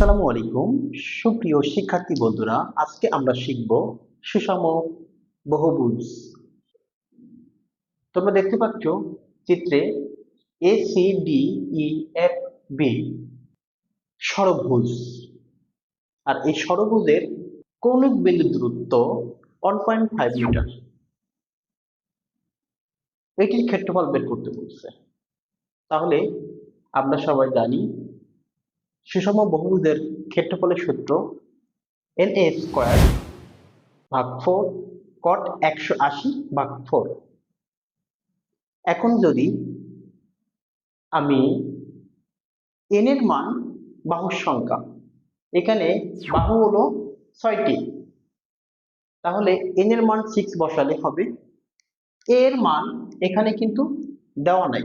আসসালামু আলাইকুম। সুপ্রিয় শিক্ষার্থী বন্ধুরা, আজকে আমরা শিখব সুষম বহুভুজ। তোমরা দেখতে পাচ্ছ চিত্রে A C D E F B ষড়ভুজ আর এই ষড়ভুজের কৌণিক বিন্দু দূরত্ব ওয়ান পয়েন্ট ফাইভ মিটার। এটির ক্ষেত্রফল বের করতে বলছে। তাহলে আমরা সবাই জানি সুষম বহুভুজের ক্ষেত্রফলের সূত্র এন এ স্কোয়ার ভাগ ফোর কট একশো আশি ভাগ ফোর। এখন যদি আমি এন এর মান বাহুর সংখ্যা, এখানে বাহু হলো ছয়টি, তাহলে এন এর মান সিক্স বসালে হবে। এর মান এখানে কিন্তু দেওয়া নাই,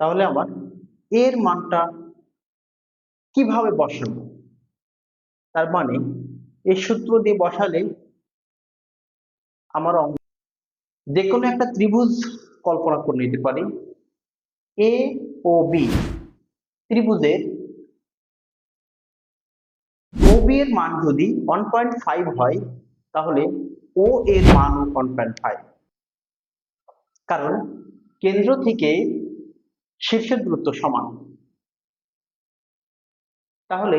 তাহলে আমার এর মানটা কীভাবে বসাবো? তার মানে এই সূত্র দিয়ে বসালে আমার অঙ্ক যে কোনো একটা ত্রিভুজ কল্পনা করে নিতে পারি। এ ও বি ত্রিভুজের ও বি এর মান যদি ওয়ান পয়েন্ট ফাইভ হয়, তাহলে ও এর মান ওয়ান পয়েন্ট ফাইভ কারণ কেন্দ্র থেকে শীর্ষের দূরত্ব সমান। তাহলে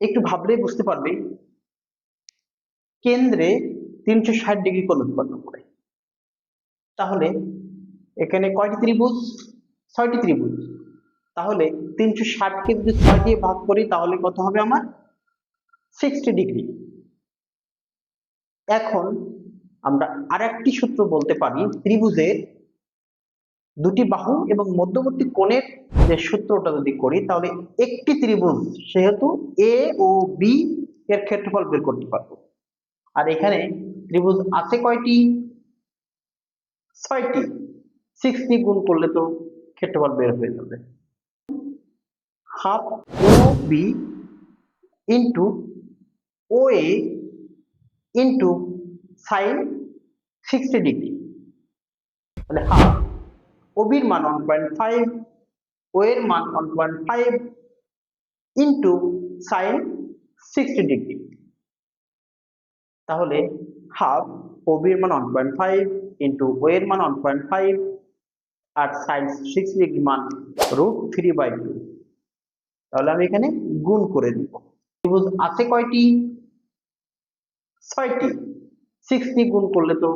একটু ভাবলেই বুঝতে পারবে, কেন্দ্রে তিনশো ষাট ডিগ্রি কোণ উৎপন্ন করে। তাহলে এখানে কয়টি ত্রিভুজ? ছয়টি ত্রিভুজ। তাহলে তিনশো ষাটকে যদি ছয় দিয়ে ভাগ করি, তাহলে কত হবে আমার? Sixty degree. এখন আমরা আরেকটি সূত্র বলতে পারি, ত্রিভুজের দুটি বাহু এবং মধ্যবর্তী কোণের যে সূত্রটা যদি করি, তাহলে একটি ত্রিভুজ সেহেতু এ ও বি এর ক্ষেত্রফল বের করতে পারব। আর এখানে ত্রিভুজ আছে কয়টি? ছয়টি। সিক্স দিয়ে গুণ করলে তো ক্ষেত্রফল বের হয়ে যাবে। Half O B into O A into sine sixty degree তাহলে হাফ ওবির মান ওয়ান পয়েন্ট ফাইভ ও এর মান one point five into sine sixty degree তাহলে হাফ ওবির মান one point five into O এর মান ওয়ান পয়েন্ট ফাইভ আর সাইন সিক্সটি ডিগ্রি মান রুট থ্রি বাই টু তাহলে আমি এখানে গুণ করে দিব। ত্রিভুজ আছে কয়টি? ছয়টি। সিক্স দিয়ে গুণ করলে তো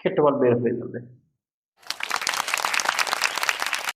ক্ষেত্রফল বের হয়ে যাবে।